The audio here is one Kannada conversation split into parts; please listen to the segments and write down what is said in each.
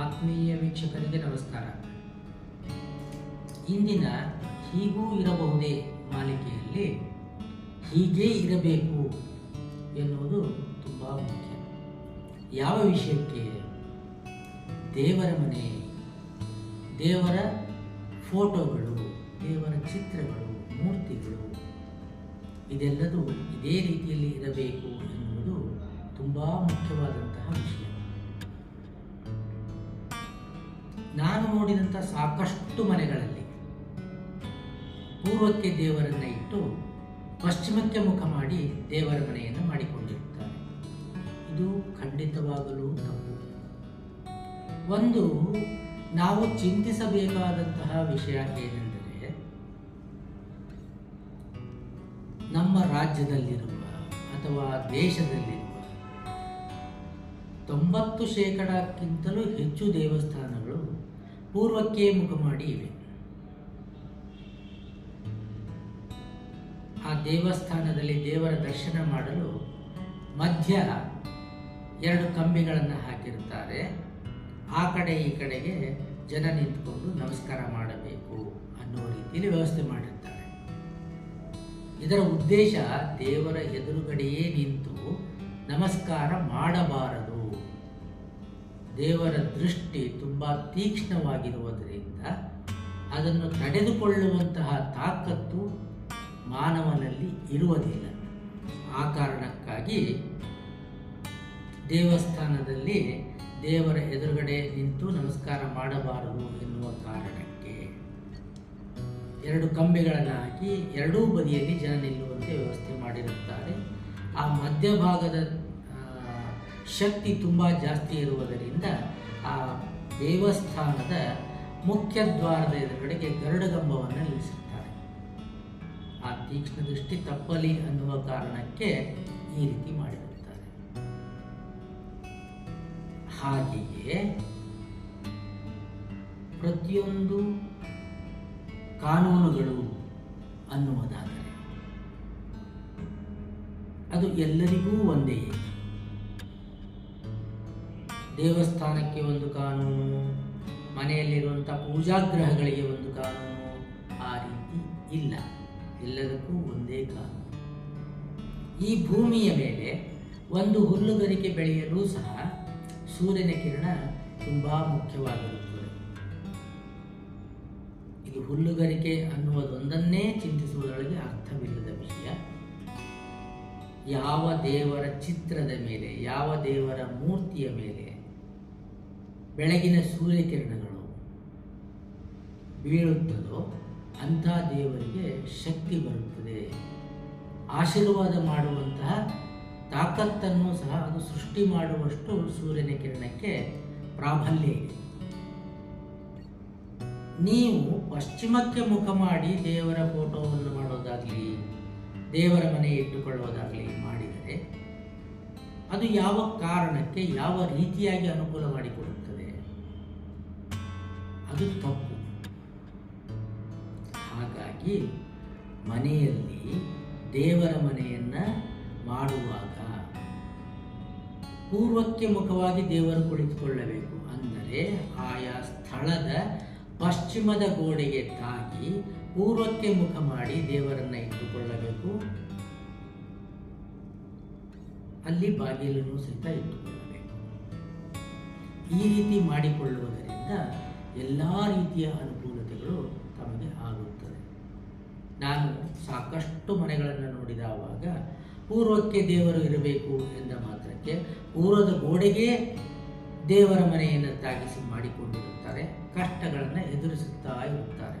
ಆತ್ಮೀಯ ವೀಕ್ಷಕರಿಗೆ ನಮಸ್ಕಾರ. ಇಂದಿನ ಹೀಗೂ ಇರಬಹುದೇ ಮಾಲಿಕೆಯಲ್ಲಿ ಹೀಗೇ ಇರಬೇಕು ಎನ್ನುವುದು ತುಂಬ ಮುಖ್ಯ. ಯಾವ ವಿಷಯಕ್ಕೆ? ದೇವರ ಮನೆ, ದೇವರ ಫೋಟೋಗಳು, ದೇವರ ಚಿತ್ರಗಳು, ಮೂರ್ತಿಗಳು, ಇದೆಲ್ಲದೂ ಇದೇ ರೀತಿಯಲ್ಲಿ ಇರಬೇಕು ಎನ್ನುವುದು ತುಂಬ ಮುಖ್ಯವಾದಂತಹ ವಿಷಯ. ನಾನು ನೋಡಿದಂಥ ಸಾಕಷ್ಟು ಮನೆಗಳಲ್ಲಿ ಪೂರ್ವಕ್ಕೆ ದೇವರನ್ನ ಇಟ್ಟು ಪಶ್ಚಿಮಕ್ಕೆ ಮುಖ ಮಾಡಿ ದೇವರ ಮನೆಯನ್ನು ಮಾಡಿಕೊಂಡಿರುತ್ತಾರೆ. ಇದು ಖಂಡಿತವಾಗಲೂ ತಪ್ಪು. ಒಂದು, ನಾವು ಚಿಂತಿಸಬೇಕಾದಂತಹ ವಿಷಯ ಏನೆಂದರೆ, ನಮ್ಮ ರಾಜ್ಯದಲ್ಲಿರುವ ಅಥವಾ ದೇಶದಲ್ಲಿರುವ ತೊಂಬತ್ತು ಶೇಕಡಕ್ಕಿಂತಲೂ ಹೆಚ್ಚು ದೇವಸ್ಥಾನಗಳು ಪೂರ್ವಕ್ಕೆ ಮುಖ ಮಾಡಿ ಇವೆ. ಆ ದೇವಸ್ಥಾನದಲ್ಲಿ ದೇವರ ದರ್ಶನ ಮಾಡಲು ಮಧ್ಯ ಎರಡು ಕಂಬಿಗಳನ್ನು ಹಾಕಿರುತ್ತಾರೆ. ಆ ಕಡೆ ಈ ಕಡೆಗೆ ಜನ ನಿಂತ್ಕೊಂಡು ನಮಸ್ಕಾರ ಮಾಡಬೇಕು ಅನ್ನೋ ರೀತಿಯಲ್ಲಿ ವ್ಯವಸ್ಥೆ ಮಾಡಿರ್ತಾರೆ. ಇದರ ಉದ್ದೇಶ ದೇವರ ಎದುರುಗಡೆಯೇ ನಿಂತು ನಮಸ್ಕಾರ ಮಾಡಬಾರದು. ದೇವರ ದೃಷ್ಟಿ ತುಂಬ ತೀಕ್ಷ್ಣವಾಗಿರುವುದರಿಂದ ಅದನ್ನು ತಡೆದುಕೊಳ್ಳುವಂತಹ ತಾಕತ್ತು ಮಾನವನಲ್ಲಿ ಇರುವುದಿಲ್ಲ. ಆ ಕಾರಣಕ್ಕಾಗಿ ದೇವಸ್ಥಾನದಲ್ಲಿ ದೇವರ ಎದುರುಗಡೆ ನಿಂತು ನಮಸ್ಕಾರ ಮಾಡಬಾರದು ಎನ್ನುವ ಕಾರಣಕ್ಕೆ ಎರಡು ಕಂಬಿಗಳನ್ನು ಹಾಕಿ ಎರಡೂ ಬದಿಯಲ್ಲಿ ಜನ ನಿಲ್ಲುವಂತೆ ವ್ಯವಸ್ಥೆ ಮಾಡಿರುತ್ತಾರೆ. ಆ ಮಧ್ಯಭಾಗದ ಶಕ್ತಿ ತುಂಬ ಜಾಸ್ತಿ ಇರುವುದರಿಂದ ಆ ದೇವಸ್ಥಾನದ ಮುಖ್ಯ ದ್ವಾರದ ಎದುರುಗಡೆಗೆ ಗರುಡಗಂಬವನ್ನು ನಿಲ್ಲಿಸುತ್ತಾರೆ. ಆ ತೀಕ್ಷ್ಣ ದೃಷ್ಟಿ ತಪ್ಪಲಿ ಅನ್ನುವ ಕಾರಣಕ್ಕೆ ಈ ರೀತಿ ಮಾಡಿರುತ್ತಾರೆ ಹಾಗೆಯೇ ಪ್ರತಿಯೊಂದು ಕಾನೂನುಗಳು ಅನ್ನುವುದಾದರೆ ಅದು ಎಲ್ಲರಿಗೂ ಒಂದೇ. ದೇವಸ್ಥಾನಕ್ಕೆ ಒಂದು ಕಾನೂನು ಮನೆಯಲ್ಲಿರುವಂಥ ಪೂಜಾಗ್ರಹಗಳಿಗೆ ಒಂದು ಕಾನೂನು ಆ ರೀತಿ ಇಲ್ಲ. ಎಲ್ಲದಕ್ಕೂ ಒಂದೇ ಕಾನೂನು ಈ ಭೂಮಿಯ ಮೇಲೆ ಒಂದು ಹುಲ್ಲುಗರಿಕೆ ಬೆಳೆಯಲು ಸಹ ಸೂರ್ಯನ ಕಿರಣ ತುಂಬ ಮುಖ್ಯವಾಗಿರುತ್ತದೆ. ಇದು ಹುಲ್ಲುಗರಿಕೆ ಅನ್ನುವುದೊಂದನ್ನೇ ಚಿಂತಿಸುವುದರೊಳಗೆ ಅರ್ಥವಿಲ್ಲದ ವಿಷಯ. ಯಾವ ದೇವರ ಚಿತ್ರದ ಮೇಲೆ, ಯಾವ ದೇವರ ಮೂರ್ತಿಯ ಮೇಲೆ ಬೆಳಗಿನ ಸೂರ್ಯಕಿರಣಗಳು ಬೀಳುತ್ತದೋ ಅಂಥ ದೇವರಿಗೆ ಶಕ್ತಿ ಬರುತ್ತದೆ. ಆಶೀರ್ವಾದ ಮಾಡುವಂತಹ ತಾಕತ್ತನ್ನು ಸಹ ಅದು ಸೃಷ್ಟಿ ಮಾಡುವಷ್ಟು ಸೂರ್ಯನ ಕಿರಣಕ್ಕೆ ಪ್ರಾಬಲ್ಯ ಇದೆ. ನೀವು ಪಶ್ಚಿಮಕ್ಕೆ ಮುಖ ಮಾಡಿ ದೇವರ ಫೋಟೋವನ್ನು ಮಾಡೋದಾಗಲಿ, ದೇವರ ಮನೆ ಇಟ್ಟುಕೊಳ್ಳೋದಾಗಲಿ ಮಾಡಿದರೆ ಅದು ಯಾವ ಕಾರಣಕ್ಕೆ ಯಾವ ರೀತಿಯಾಗಿ ಅನುಕೂಲ ಮಾಡಿಕೊಡುತ್ತದೆ ಅದು ತಪ್ಪು. ಹಾಗಾಗಿ ಮನೆಯಲ್ಲಿ ದೇವರ ಮನೆಯನ್ನ ಮಾಡುವಾಗ ಪೂರ್ವಕ್ಕೆ ಮುಖವಾಗಿ ದೇವರು ಕುಳಿತುಕೊಳ್ಳಬೇಕು. ಅಂದರೆ ಆಯಾ ಸ್ಥಳದ ಪಶ್ಚಿಮದ ಗೋಡೆಗೆ ತಾಗಿ ಪೂರ್ವಕ್ಕೆ ಮುಖ ಮಾಡಿ ದೇವರನ್ನ ಇಟ್ಟುಕೊಳ್ಳಬೇಕು. ಅಲ್ಲಿ ಬಾಗಿಲನ್ನು ಸಹಿತ ಇಟ್ಟುಕೊಳ್ಳಬೇಕು. ಈ ರೀತಿ ಮಾಡಿಕೊಳ್ಳುವುದರಿಂದ ಎಲ್ಲ ರೀತಿಯ ಅನುಕೂಲತೆಗಳು ತಮಗೆ ಆಗುತ್ತದೆ. ನಾನು ಸಾಕಷ್ಟು ಮನೆಗಳನ್ನು ನೋಡಿದವಾಗ ಪೂರ್ವಕ್ಕೆ ದೇವರು ಇರಬೇಕು ಎಂದ ಮಾತ್ರಕ್ಕೆ ಪೂರ್ವದ ಗೋಡೆಗೆ ದೇವರ ಮನೆಯನ್ನು ತಾಗಿಸಿ ಮಾಡಿಕೊಂಡಿರುತ್ತಾರೆ, ಕಷ್ಟಗಳನ್ನು ಎದುರಿಸುತ್ತಾ ಇರುತ್ತಾರೆ.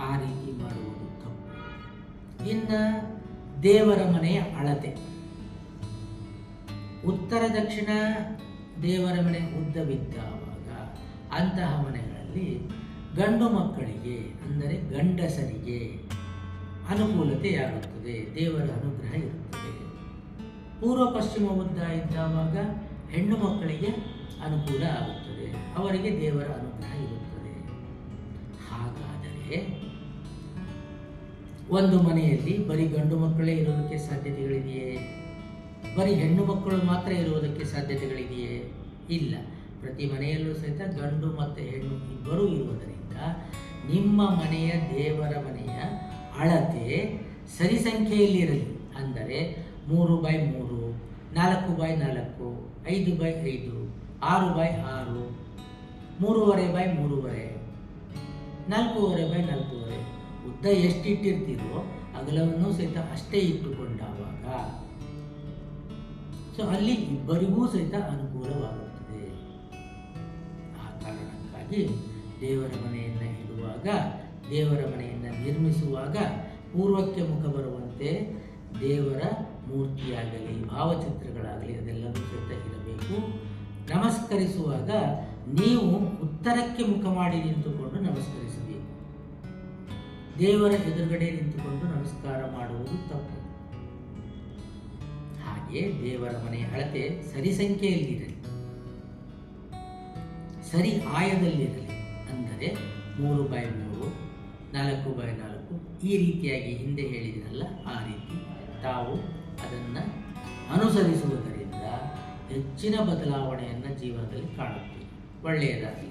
ಆ ರೀತಿ ಮಾಡುವುದು ತಪ್ಪು. ಇನ್ನು ದೇವರ ಮನೆಯ ಅಳತೆ. ಉತ್ತರ ದಕ್ಷಿಣ ದೇವರ ಮನೆ ಉದ್ದವಿದ್ದಾವಾಗ ಅಂತಹ ಮನೆಗಳಲ್ಲಿ ಗಂಡು ಮಕ್ಕಳಿಗೆ, ಅಂದರೆ ಗಂಡಸರಿಗೆ ಅನುಕೂಲತೆಯಾಗುತ್ತದೆ ದೇವರ ಅನುಗ್ರಹ ಇರುತ್ತದೆ. ಪೂರ್ವ ಪಶ್ಚಿಮ ಉದ್ದ ಇದ್ದಾವಾಗ ಹೆಣ್ಣು ಮಕ್ಕಳಿಗೆ ಅನುಕೂಲ ಆಗುತ್ತದೆ, ಅವರಿಗೆ ದೇವರ ಅನುಗ್ರಹ ಇರುತ್ತದೆ. ಹಾಗಾದರೆ ಒಂದು ಮನೆಯಲ್ಲಿ ಬರೀ ಗಂಡು ಮಕ್ಕಳೇ ಇರೋದಕ್ಕೆ ಸಾಧ್ಯತೆಗಳಿದೆಯೇ? ಬರೀ ಹೆಣ್ಣು ಮಕ್ಕಳು ಮಾತ್ರ ಇರುವುದಕ್ಕೆ ಸಾಧ್ಯತೆಗಳಿದೆಯೇ? ಇಲ್ಲ. ಪ್ರತಿ ಮನೆಯಲ್ಲೂ ಸಹಿತ ಗಂಡು ಮತ್ತು ಹೆಣ್ಣು ಇಬ್ಬರೂ ಇರುವುದರಿಂದ ನಿಮ್ಮ ಮನೆಯ ದೇವರ ಮನೆಯ ಅಳತೆ ಸರಿ ಸಂಖ್ಯೆಯಲ್ಲಿರಲಿ ಅಂದರೆ ಮೂರು ಬೈ ಮೂರು, ನಾಲ್ಕು ಬೈ ನಾಲ್ಕು, ಐದು ಬೈ ಐದು, ಆರು ಬೈ ಆರು, ಮೂರುವರೆ ಬೈ ಮೂರುವರೆ, ನಾಲ್ಕೂವರೆ ಬೈ ನಾಲ್ಕೂವರೆ. ಉದ್ದ ಎಷ್ಟಿಟ್ಟಿರ್ತೀರೋ ಅಗಲವನ್ನು ಸಹಿತ ಅಷ್ಟೇ ಇಟ್ಟುಕೊಂಡಾಗ ಸೊ ಅಲ್ಲಿ ಇಬ್ಬರಿಗೂ ಸಹಿತ ಅನುಕೂಲವಾಗುತ್ತದೆ. ಆ ದೇವರ ಮನೆಯನ್ನು ಇಡುವಾಗ, ದೇವರ ಮನೆಯನ್ನು ನಿರ್ಮಿಸುವಾಗ ಪೂರ್ವಕ್ಕೆ ಮುಖ ಬರುವಂತೆ ದೇವರ ಮೂರ್ತಿಯಾಗಲಿ, ಭಾವಚಿತ್ರಗಳಾಗಲಿ ಅದೆಲ್ಲವೂ ಸಹಿತ ಇರಬೇಕು. ನಮಸ್ಕರಿಸುವಾಗ ನೀವು ಉತ್ತರಕ್ಕೆ ಮುಖ ಮಾಡಿ ನಿಂತುಕೊಂಡು ನಮಸ್ಕರಿಸಬೇಕು. ದೇವರ ಎದುರುಗಡೆ ನಿಂತುಕೊಂಡು ನಮಸ್ಕಾರ ಮಾಡುವುದು ತಪ್ಪು. ಹಾಗೆ ದೇವರ ಮನೆಯ ಅಳತೆ ಸರಿ ಸಂಖ್ಯೆಯಲ್ಲಿರಲಿ. ಸರಿ ಆಯದಲ್ಲಿರಲಿ ಅಂದರೆ ಮೂರು ಬೈ ಮೂರು, ನಾಲ್ಕು ಬೈ ನಾಲ್ಕು, ಈ ರೀತಿಯಾಗಿ ಹಿಂದೆ ಹೇಳಿದ್ರಲ್ಲ ಆ ರೀತಿ ತಾವು ಅದನ್ನು ಅನುಸರಿಸುವುದರಿಂದ ಹೆಚ್ಚಿನ ಬದಲಾವಣೆಯನ್ನು ಜೀವನದಲ್ಲಿ ಕಾಣುತ್ತೀವಿ ಒಳ್ಳೆಯದಾಗಲಿ.